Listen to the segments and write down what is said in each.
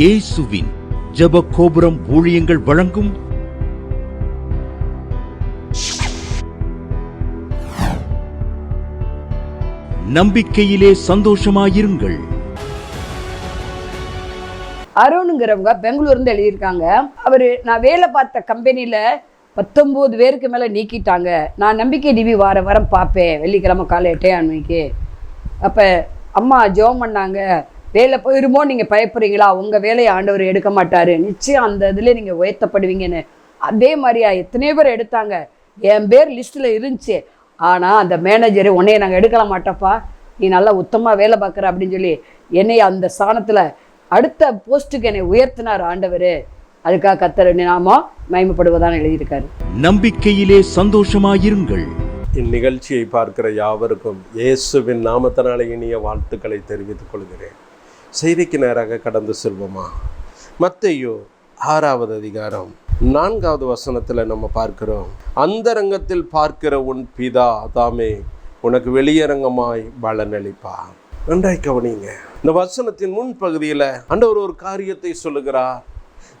இயேசுவின் ஜெப கோபுரம் ஊழியங்கள் வழங்கும் நம்பிக்கையிலே சந்தோஷமாயிருங்கள். அருணுங்கிறவங்க பெங்களூர்ந்து எழுதியிருக்காங்க. அவர் நான் வேலை பார்த்த கம்பெனியில் பத்தொம்போது பேருக்கு மேலே நீக்கிட்டாங்க. நான் நம்பிக்கை டிவி வார வாரம் பார்ப்பேன். வெள்ளிக்கிழமை காலை எட்டே மணிக்கு அப்போ அம்மா ஜெபம் பண்ணாங்க. வேலை போயிருமோ நீங்கள் பயப்படுறீங்களா? உங்கள் வேலையை ஆண்டவர் எடுக்க மாட்டார். நிச்சயம் அந்த இதில் நீங்கள் உயர்த்தப்படுவீங்கன்னு. அதே மாதிரியா எத்தனையோ பேர் எடுத்தாங்க. என் பேர் லிஸ்ட்டில் இருந்துச்சு. ஆனால் அந்த மேனேஜர் உன்னைய நாங்கள் எடுக்கல மாட்டோப்பா நீ நல்லா உத்தமாக வேலை பார்க்குற அப்படின்னு சொல்லி என்னை அந்த ஸ்தானத்தில் அடுத்த போஸ்ட்டுக்கு என்னை உயர்த்தினார் ஆண்டவர். அதுக்காக கத்தர் நாம மயமப்படுவதான் எழுதியிருக்காரு. நம்பிக்கையிலே சந்தோஷமாயிருங்கள். இந்நிகழ்ச்சியை பார்க்கிற யாவருக்கும் இயேசுவின் நாமத்தினாலே இனிய வாழ்த்துக்களை தெரிவித்துக் கொள்கிறேன். செய்திக்கு நேராக கடந்து செல்வோமா? மத்தையோ ஆறாவது அதிகாரம். நான்காவது வசனத்தில் நம்ம பார்க்கிறோம் அந்தரங்கத்தில் பார்க்கிற உன் பிதா தாமே உனக்கு வெளியரங்கமாய் பலனளிப்பார் நன்றாய் கவனிங்க. இந்த வசனத்தின் முன் பகுதியில் அண்டவர் ஒரு காரியத்தை சொல்லுகிறார்.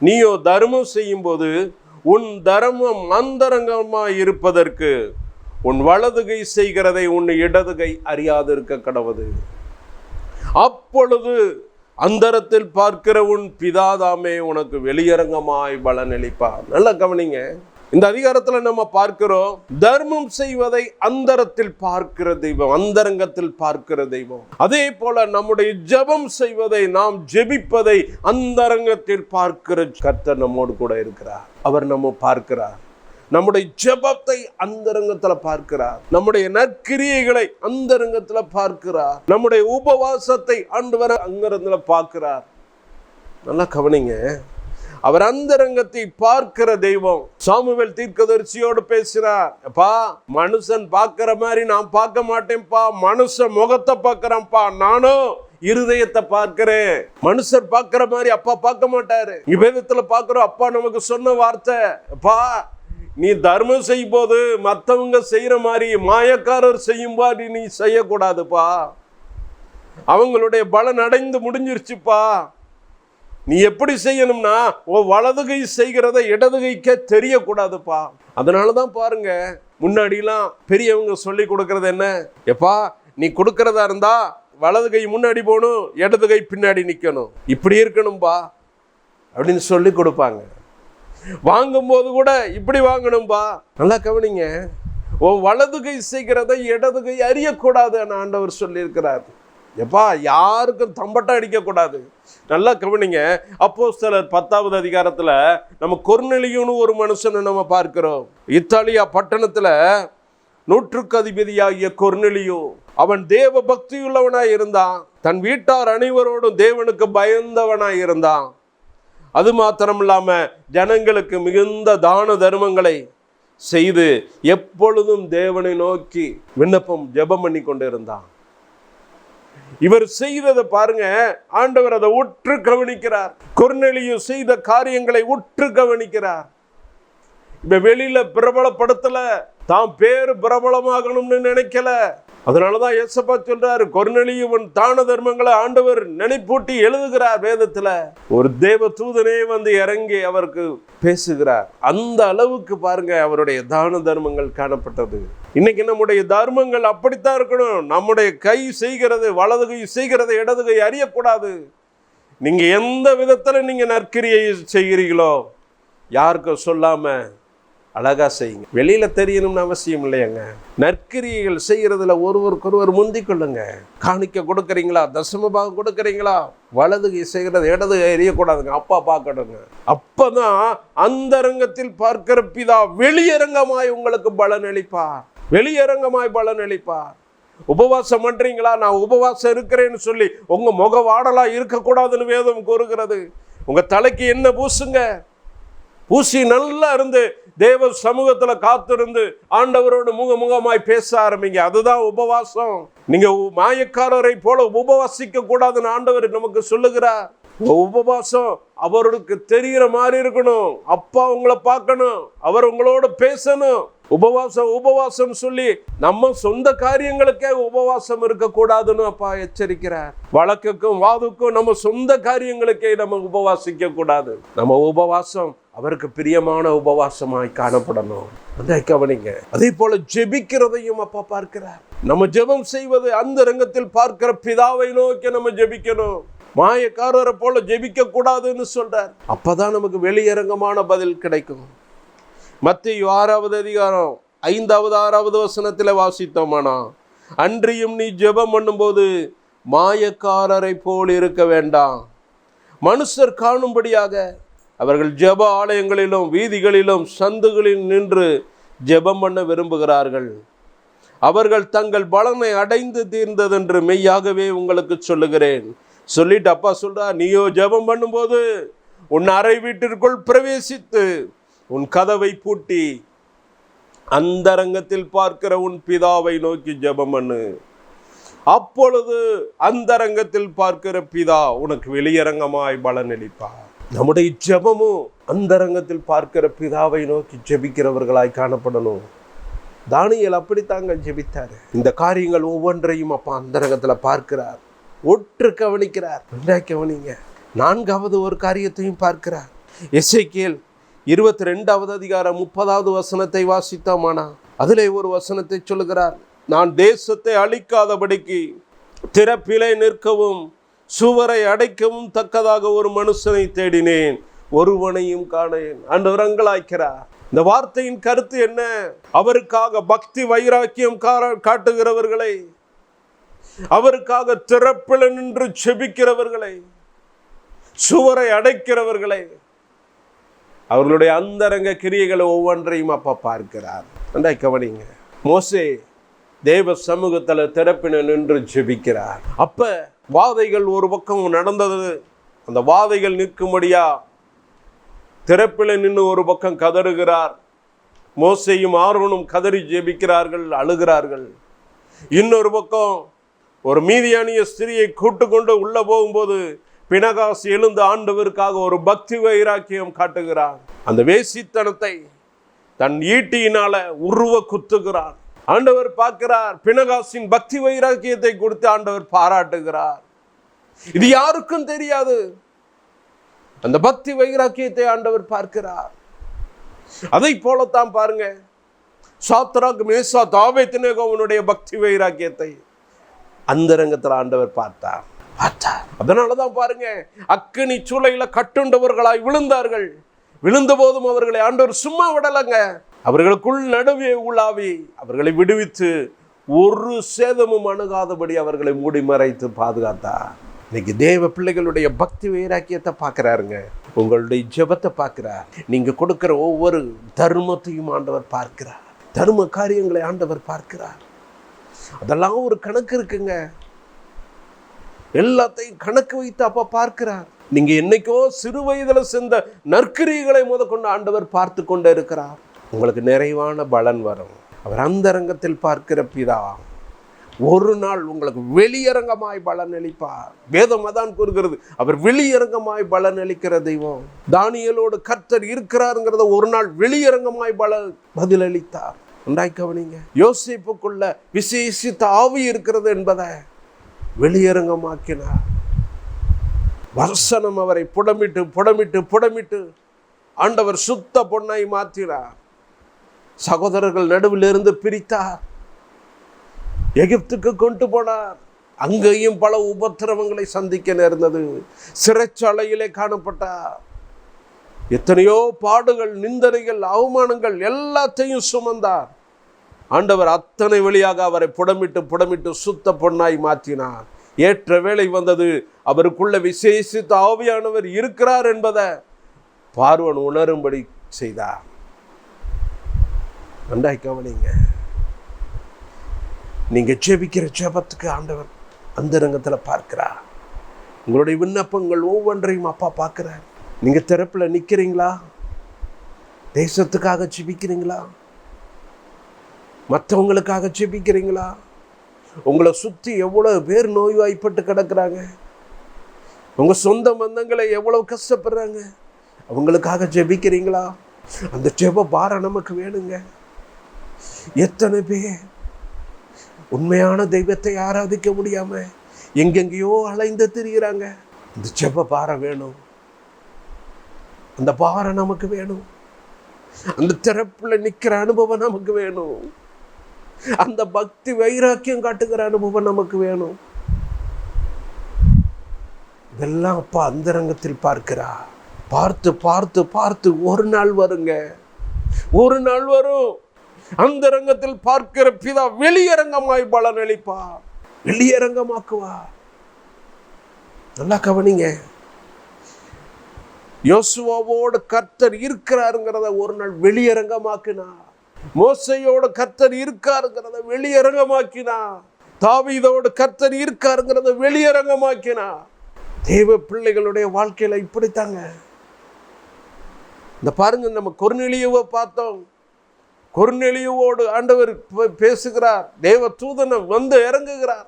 நீயோ தர்மம் செய்யும்போது உன் தர்மம் அந்தரங்கமாய் இருப்பதற்கு உன் வலதுகை செய்கிறதை உன் இடதுகை அறியாது இருக்க கடவுது. அப்பொழுது அந்தரத்தில் பார்க்கிற உன் பிதாதாமே உனக்கு வெளியரங்கமாய் பலனளிப்பார். நல்லா கவனிங்க. இந்த அதிகாரத்துல நம்ம பார்க்கிறோம் தர்மம் செய்வதை அந்தரத்தில் பார்க்கிற தெய்வம் அந்தரங்கத்தில் பார்க்கிற தெய்வம். அதே போல நம்முடைய ஜெபம் செய்வதை நாம் ஜெபிப்பதை அந்தரங்கத்தில் பார்க்கிற கர்த்தர் நம்மோடு கூட இருக்கிறார். அவர் நம்ம பார்க்கிறார். நம்முடைய ஜெபத்தை அந்தரங்கத்தில் பார்க்கிறார். நம்முடைய நற்கிரியைகளை அந்தரங்கத்தில் பார்க்கிறார். நம்முடைய உபவாசத்தை ஆண்டவர் அங்கரத்துல பார்க்கிறார். நல்லா கவனிங்க. அவர் அந்தரங்கத்தை பார்க்கிற தெய்வம். சாமுவேல் தீர்க்கதரிசியோடு பேசுறார். அப்பா மனுஷன் பார்க்கிற மாதிரி நான் பார்க்க மாட்டேன்ப்பா. மனுஷன் முகத்தை பார்க்கிறேன்ப்பா. நானும் இருதயத்தை பார்க்கிறேன். மனுஷர் பார்க்கிற மாதிரி அப்பா பார்க்க மாட்டாரு. விவேதத்துல பார்க்கிறோம் அப்பா நமக்கு சொன்ன வார்த்தை. அப்பா நீ தர்மம் செய்யும் போது மற்றவங்க செய்கிற மாதிரி மாயக்காரர் செய்யும் மாதிரி நீ செய்யக்கூடாதுப்பா. அவங்களுடைய பலன் அடைந்து முடிஞ்சிருச்சுப்பா. நீ எப்படி செய்யணும்னா ஓ வலது கை செய்கிறத இடதுகைக்க தெரியக்கூடாதுப்பா. அதனால தான் பாருங்க முன்னாடிலாம் பெரியவங்க சொல்லி கொடுக்கறது என்ன? எப்பா நீ கொடுக்கறதா இருந்தா வலது கை முன்னாடி போகணும் இடது கை பின்னாடி நிற்கணும் இப்படி இருக்கணும்பா அப்படின்னு சொல்லி கொடுப்பாங்க. வாங்கும்போது கூட இப்படி வாங்கணும்பா. நல்லா கவனிங்க. உன் வலது கை செய்கிறத இடது கை அறியக்கூடாதுன்னு ஆண்டவர் சொல்லியிருக்கிறார். எப்பா யாருக்கும் தம்பட்டம் அடிக்கக்கூடாது. நல்லா கவனிங்க. அப்போ சிலர் பத்தாவது அதிகாரத்தில் நம்ம கொர்நெலியுன்னு ஒரு மனுஷனை நம்ம பார்க்கிறோம். இத்தாலியா பட்டணத்தில் நூற்றுக்கு அதிபதியாகிய கொர்நெலியோ அவன் தேவ பக்தியுள்ளவனாய் இருந்தான். தன் வீட்டார் அனைவரோடும் தேவனுக்கு பயந்தவனாய் இருந்தான். அது மாத்திரம் இல்லாமல் ஜனங்களுக்கு மிகுந்த தான தர்மங்களை செய்து எப்பொழுதும் தேவனை நோக்கி விண்ணப்பம் ஜெபம் பண்ணி கொண்டு இருந்தான் இவர் செய்ததை பாருங்க ஆண்டவர் அதை உற்று கவனிக்கிறார். கொர்நெலியு செய்த காரியங்களை உற்று கவனிக்கிறார். இப்ப வெளியில பிரபலப்படுத்தல தான் பேர் பிரபலமாகணும்னு நினைக்கல. அதனாலதான் எசப்பா சொல்றாரு கொர்நெலியுவன் தான தர்மங்களை ஆண்டவர் நினைப்பூட்டி எழுதுகிறார் வேதத்தில். ஒரு தேவ தூதனே வந்து இறங்கி அவருக்கு பேசுகிறார். அந்த அளவுக்கு பாருங்க அவருடைய தான தர்மங்கள் காணப்பட்டது. இன்னைக்கு நம்முடைய தர்மங்கள் அப்படித்தான் இருக்கணும். நம்முடைய கை செய்கிறது வலது கை செய்கிறது இடது கை அறியக்கூடாது. நீங்கள் எந்த விதத்தில் நீங்கள் நற்கிரியை செய்கிறீங்களோ யாருக்கும் சொல்லாமல் அழகா செய்யுங்க. வெளியில் தெரியணும்னு அவசியம் இல்லையாங்க. நற்கிரியைகள் செய்கிறதுல ஒருவருக்கொருவர் முந்திக் கொள்ளுங்க. காணிக்க கொடுக்குறீங்களா? தசம பாகம் கொடுக்குறீங்களா? வலது கை செய்கிறது இடது எரியக்கூடாதுங்க அப்பா பார்க்கணுங்க அப்பதான் அந்தரங்கத்தில் பார்க்கிற பிதா வெளியரங்கமாய் உங்களுக்கு பலன் அளிப்பார். வெளியரங்கமாய் பலன் அளிப்பார். உபவாசம் பண்றீங்களா? நான் உபவாசம் இருக்கிறேன்னு சொல்லி உங்க முக வாடலா இருக்கக்கூடாதுன்னு வேதம் கூறுகிறது. உங்க தலைக்கு என்ன பூசுங்க. பூசி நல்லா இருந்து தேவ சமூகத்தில் காத்திருந்து ஆண்டவரோடு முகமுகமாய் பேச ஆரம்பிங்க. அதுதான் உபவாசம். நீங்க மாயக்காரரை போல உபவாசிக்க கூடாதுன்னு ஆண்டவர் நமக்கு சொல்லுகிறார். உபவாசம் அவருக்கு தெரிகிற மாதிரி இருக்கணும். அப்பா உங்களை பார்க்கணும். அவர் உங்களோட பேசணும். உபவாசம் உபவாசம் சொல்லி நம்ம சொந்த காரியங்களுக்கே உபவாசம் இருக்கக்கூடாதுன்னு அப்பா எச்சரிக்கிறார். வழக்குக்கும் வாதுக்கும் நம்ம சொந்த காரியங்களுக்கே நம்ம உபவாசிக்க கூடாது நம்ம உபவாசம் அவருக்கு பிரியமான உபவாசமாய் காணப்படணும். அதை கவனிங்க. அதே போல ஜெபிக்கிறதையும் அப்பா பார்க்கிறார். நம்ம ஜெபம் செய்வது அந்த ரங்கத்தில் பார்க்கிற பிதாவை நோக்கி நம்ம ஜெபிக்கணும். மாயக்காரரை போல ஜெபிக்க கூடாதுன்னு சொல்றார். அப்பதான் நமக்கு வெளியரங்கமான பதில் கிடைக்கும். மத்திய ஆறாவது அதிகாரம் ஐந்தாவது ஆறாவது வசனத்தில் வாசித்தோமானா அன்றியும் நீ ஜெபம் பண்ணும்போது மாயக்காரரை போல் இருக்க வேண்டாம். மனுஷர் காணும்படியாக அவர்கள் ஜெப ஆலயங்களிலும் வீதிகளிலும் சந்துகளில் நின்று ஜெபம் பண்ண விரும்புகிறார்கள். அவர்கள் தங்கள் பலனை அடைந்து தீர்ந்ததென்று மெய்யாகவே உங்களுக்கு சொல்லுகிறேன். சொல்லிட்டு அப்பா சொல்றா நீயோ ஜெபம் பண்ணும்போது உன் அறை வீட்டிற்குள் பிரவேசித்து உன் கதவை பூட்டி அந்தரங்கத்தில் பார்க்கிற உன் பிதாவை நோக்கி ஜெபம் பண்ணு. அப்பொழுது அந்தரங்கத்தில் பார்க்கிற பிதா உனக்கு வெளியரங்கமாய் பலனளிப்பார். நம்முடைய ஜெபமும் அந்தரங்கத்தில் பார்க்கிற பிதாவை நோக்கி ஜெபிக்கிறவர்களாய் காணப்படணும். தானியல் அப்படித்தாங்க ஜெபித்தார். இந்த காரியங்கள் ஒவ்வொன்றையும் அப்பா அந்தரங்கத்தில் பார்க்கிறார். ஒற்று கவனிக்கிறார். நல்லா கவனிங்க. நான்காவது ஒரு காரியத்தையும் பார்க்கிறார். எஸ்ஐகேல் இருபத்தி ரெண்டாவது அதிகாரம் முப்பதாவது வசனத்தை வாசித்தோமானா? அதிலே ஒரு வசனத்தை சொல்லுகிறார். நான் தேசத்தை அழிக்காதபடிக்கு திறப்பிலே நிற்கவும் சுவரை அடைக்கவும் தக்கதாக ஒரு மனுஷனை தேடினேன் ஒருவனையும் காணேன். அன்றவரங்களாய்க்கிறார் இந்த வார்த்தையின் கருத்து என்ன? அவருக்காக பக்தி வைராக்கியம் காட்டுகிறவர்களை அவருக்காக திறப்பில நின்று செபிக்கிறவர்களை சுவரை அடைக்கிறவர்களை அவர்களுடைய அந்தரங்க கிரியைகளை ஒவ்வொன்றையும் அப்பா பார்க்கிறார். நன்றா கவனிங்க மோசே தேவ சமூகத்தில் திறப்பின நின்று ஜெபிக்கிறார். அப்ப வாதைகள் ஒரு பக்கம் நடந்தது. அந்த வாதைகள் நிற்கும்படியா திறப்பில் நின்று ஒரு பக்கம் கதறுகிறார். மோசையும் ஆர்வனும் கதறி ஜெபிக்கிறார்கள் அழுகிறார்கள். இன்னொரு பக்கம் ஒரு மீதியானிய ஸ்திரியை கூட்டு கொண்டு போகும்போது பினகாசு எழுந்து ஆண்டவருக்காக ஒரு பக்தி வைராக்கியம் காட்டுகிறார். அந்த வேசித்தனத்தை தன் ஈட்டியினால உருவ குத்துகிறார். ஆண்டவர் பார்க்கிறார். பினகாசின் பக்தி வைராக்கியத்தை கொடுத்து ஆண்டவர் பாராட்டுகிறார். இது யாருக்கும் தெரியாது. அந்த பக்தி வைராக்கியத்தை ஆண்டவர் பார்க்கிறார். அதை போலத்தான் பாருங்க. சாத்ராக் மேசா தாவேத்தினேகோவனுடைய பக்தி வைராக்கியத்தை அந்தரங்கத்தில் ஆண்டவர் பார்த்தார். பார்த்தார். அதனால தான் பாருங்க அக்கினி சூளையில கட்டுண்டவர்களாய் விழுந்தார்கள். விழுந்த போதும் அவர்களை ஆண்டவர் சும்மா விடலைங்க. அவர்களுக்குள் நடுவே உலாவி அவர்களை விடுவித்து ஒரு சேதமும் அணுகாதபடி அவர்களை மூடி மறைத்து பாதுகாத்தார் இன்னைக்கு தேவ பிள்ளைகளுடைய பக்தி வைராக்கியத்தை பார்க்குறாருங்க. உங்களுடைய ஜெபத்தை பார்க்குறார். நீங்கள் கொடுக்குற ஒவ்வொரு தர்மத்தையும் ஆண்டவர் பார்க்கிறார். தர்ம காரியங்களை ஆண்டவர் பார்க்கிறார். அதெல்லாம் ஒரு கணக்கு இருக்குங்க. எல்லாத்தையும் கணக்கு வைத்து அப்போ பார்க்கிறார். நீங்கள் என்னைக்கோ சிறு வயதில் சென்ற நற்கிரிகளை முதற்கொண்டு ஆண்டவர் பார்த்து கொண்டே இருக்கிறார். உங்களுக்கு நிறைவான பலன் வரும். அவர் அந்தரங்கத்தில் பார்க்கிற பிதா ஒரு நாள் உங்களுக்கு வெளியரங்கமாய் பலன் அளிப்பார். வேதம் அதான் கூறுகிறது. அவர் வெளியரங்கமாய் பலன் அளிக்கிற தெய்வம். தானியலோடு கர்த்தர் இருக்கிறாருங்கிறத ஒரு நாள் வெளியரங்கமாய் பலன் பதிலளித்தார். உண்டாய் கவனிங்க. யோசிப்புக்குள்ள விசேஷித்த ஆவி இருக்கிறது என்பதை வெளியரங்கமாக்கினார். வர்சனம் அவரை புடமிட்டு புடமிட்டு புடமிட்டு ஆண்டவர் சுத்த பொன்னாய் மாற்றினார் சகோதரர்கள் நடுவில் இருந்து பிரித்தார். எகிப்துக்கு கொண்டு போனார். அங்கேயும் பல உபத்திரவங்களை சந்திக்க நேர்ந்தது. சிறைச்சாலையிலே காணப்பட்டார். எத்தனையோ பாடுகள் நிந்தனைகள் அவமானங்கள் எல்லாத்தையும் சுமந்தார். ஆண்டவர் அத்தனை வழியாக அவரை புடமிட்டு புடமிட்டு சுத்த பொன்னாய் மாற்றினார். ஏற்ற வேலை வந்தது. அவருக்குள்ள விசேஷித்த ஆவியானவர் இருக்கிறார் என்பதை பார்வன் உணரும்படி செய்தார். நன்றாய் கவனிங்க. நீங்க ஜெபிக்கிற ஜெபத்துக்கு ஆண்டவர் அந்த ரங்கத்தில் பார்க்கிறார். உங்களுடைய விண்ணப்பங்கள் ஒவ்வொன்றையும் அப்பா பார்க்கிறார். நீங்க திறப்பில் நிற்கிறீங்களா தேசத்துக்காக ஜெபிக்கிறீங்களா? மற்றவங்களுக்காக ஜெபிக்கிறீங்களா? உங்களை சுற்றி எவ்வளோ பேர் நோய்வாய்ப்பட்டு கிடக்குறாங்க. உங்கள் சொந்த பந்தங்களை எவ்வளோ கஷ்டப்படுறாங்க. அவங்களுக்காக ஜெபிக்கிறீங்களா? அந்த ஜெப பாரம் நமக்கு வேணுங்க. எத்தனை பேர் உண்மையான தெய்வத்தை ஆராதிக்க முடியாமல் எங்கெங்கேயோ அலைந்து திரிகிறாங்க இந்த ஜெப பாரம் வேணும். அந்த பாரம் நமக்கு வேணும். அந்த திறப்பில் நிற்கிற அனுபவம் நமக்கு வேணும். அந்த பக்தி வைராக்கியம் காட்டுகிற அனுபவம் நமக்கு வேணும். இதெல்லாம் அப்பா அந்தரங்கத்தில் பார்க்கிறா. பார்த்து பார்த்து பார்த்து ஒரு நாள் வருங்க. ஒரு நாள் வரும். அந்தரங்கத்தில் பார்க்கிற பிதா வெளியரங்கமாய் பலன் அளிப்பா. வெளியரங்கமாக்குவா. நல்லா கவனிங்க. யோசுவாவோடு கர்த்தர் இருக்கிறாருங்கிறத ஒரு நாள் வெளியரங்கமாக்குனா மோசையோட கர்த்தர் இருக்காருங்கிறத வெளியரங்கமாக்கினா தாவீதோட கர்த்தர் இருக்காருங்கிறத வெளியரங்கமாக்கினா தேவ பிள்ளைகளுடைய வாழ்க்கையில இப்படித்தாங்க. இந்த பாருங்க நம்ம கொர்நெலியுவை பார்த்தோம். கொர்நெலியுவோடு ஆண்டவர் பே- பேசுகிறார். தேவ தூதனை வந்து இறங்குகிறார்.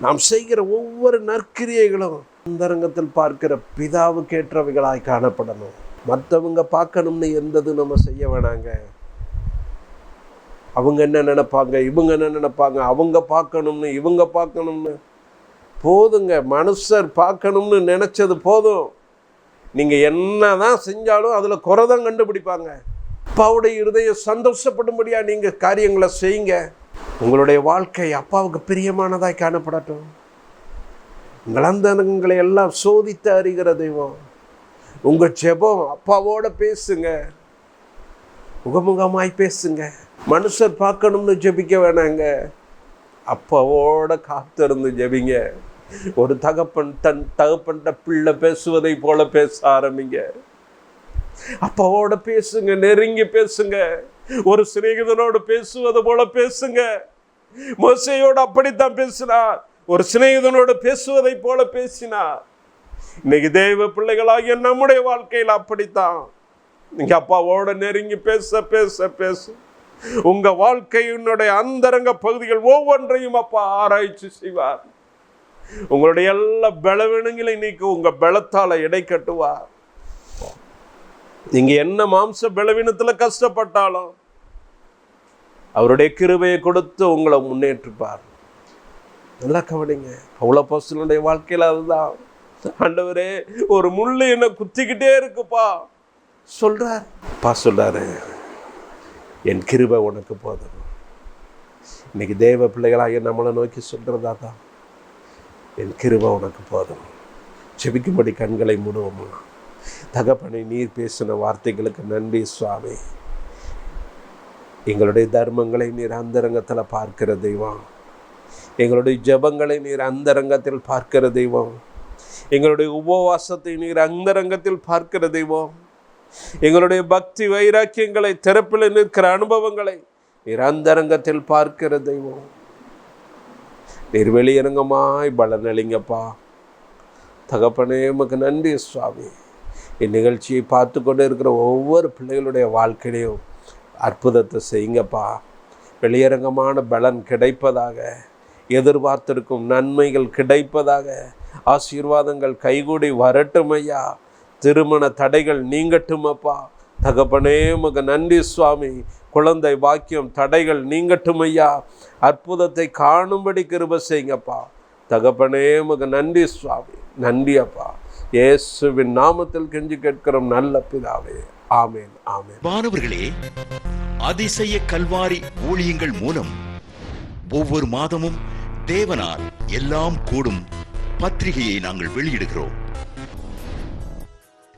நாம் செய்கிற ஒவ்வொரு நற்கிரியைகளும் அந்தரங்கத்தில் பார்க்கிற பிதாவுக்கு ஏற்றவைகளாய் காணப்படணும். மற்றவங்க பார்க்கணும்னு எந்தது நம்ம செய்ய வேணாங்க. அவங்க என்ன நினைப்பாங்க? இவங்க என்ன நினைப்பாங்க? அவங்க பார்க்கணும்னு இவங்க பார்க்கணும்னு. போதுங்க. மனுஷர் பார்க்கணும்னு நினச்சது போதும். நீங்கள் என்ன தான் செஞ்சாலும் அதில் குறை தான் கண்டுபிடிப்பாங்க. அப்பாவுடைய இருதயம் சந்தோஷப்படும்படியாக நீங்கள் காரியங்களை செய்யுங்க. உங்களுடைய வாழ்க்கை அப்பாவுக்கு பிரியமானதாய் காணப்படட்டும். இளந்தனங்களை எல்லாம் சோதித்து அறிகிற தெய்வம். உங்கள் ஜெபம் அப்பாவோட பேசுங்க. முகமுகமாய் பேசுங்க. மனுஷர் பார்க்கணும்னு ஜெபிக்க வேணாங்க. அப்பாவோட காத்திருந்து ஜெபிங்க. ஒரு தகப்பன் தன் தகப்பன்ட்ட பிள்ளை பேசுவதை போல பேச ஆரம்பிங்க. அப்பாவோட பேசுங்க நெருங்கி பேசுங்க. ஒரு சிநேகிதனோடு பேசுவது போல பேசுங்க. மோசையோடு அப்படித்தான் பேசினார். ஒரு சிநேகிதனோடு பேசுவதை போல பேசினார். இன்னைக்கு தெய்வ பிள்ளைகளாகிய நம்முடைய வாழ்க்கையில் அப்படித்தான். நீங்க அப்பாவோட நெருங்கி பேச பேச பேச. உங்க வாழ்க்கையினுடைய அந்தரங்க பகுதிகள் ஒவ்வொன்றையும் அப்பா ஆராய்ச்சி செய்வார். உங்களுடைய எல்லா பலவீனங்களை நீக்கி உங்க பலத்தால எடை கட்டுவார். நீங்க என்ன மாம்ச பலவீனத்துல கஷ்டப்பட்டாலும் அவருடைய கிருபையை கொடுத்து உங்களை முன்னேற்றுப்பார். நல்லா கவனிங்க. அவ்வளோ பசங்களுடைய வாழ்க்கையில் அதுதான். ஆண்டவரே ஒரு முள்ளு என்ன குத்திக்கிட்டே இருக்குப்பா. சொல்றார். அப்பா சொல்றாரு. என் கிருபை உனக்கு போதும். இன்னைக்கு தேவ பிள்ளைகளாக நம்மளை நோக்கி சொல்கிறதா தான். என் கிருபை உனக்கு போதும். செபிக்கும்படி கண்களை மூடுவோமா? தகப்பனை நீர் பேசின வார்த்தைகளுக்கு நன்றி சுவாமி. எங்களுடைய தர்மங்களை நீர் அந்தரங்கத்தில் பார்க்கிற தெய்வம். எங்களுடைய ஜபங்களை நீர் அந்தரங்கத்தில் பார்க்கிற தெய்வம். எங்களுடைய உபவாசத்தை நீர் அந்தரங்கத்தில் பார்க்கிற தெய்வம். எங்களுடைய பக்தி வைராக்கியங்களை திறப்பில் நிற்கிற அனுபவங்களை நீர் அந்தரங்கத்தில் பார்க்கிற தெய்வம். நீர் வெளியரங்கமாய் பலனளிங்கப்பா. தகப்பனே உமக்கு நன்றி சுவாமி. இந்நிகழ்ச்சியை பார்த்து கொண்டு இருக்கிற ஒவ்வொரு பிள்ளைகளுடைய வாழ்க்கையிலையும் அற்புதத்தை செய்யுங்கப்பா. வெளியரங்கமான பலன் கிடைப்பதாக எதிர்பார்த்திருக்கும் நன்மைகள் கிடைப்பதாக ஆசீர்வாதங்கள் கைகூடி வரட்டும் ஐயா. திருமண தடைகள் நீங்கட்டும் அப்பா. தகப்பனே உமக்கு நன்றி சுவாமி. குழந்தை பாக்கியம் தடைகள் நீங்கட்டும் ஐயா. அற்புதத்தை காணும்படி கிருப செய்யுங்கப்பா. தகப்பனே உமக்கு நன்றி சுவாமி. நன்றி அப்பா. இயேசுவின் நாமத்தில் கெஞ்சி கேட்கிறோம் நல்ல பிதாவே. ஆமேன் ஆமேன். மாணவர்களே அதிசய கல்வாரி ஊழியங்கள் மூலம் ஒவ்வொரு மாதமும் தேவனால் எல்லாம் கூடும் பத்திரிகையை நாங்கள் வெளியிடுகிறோம்.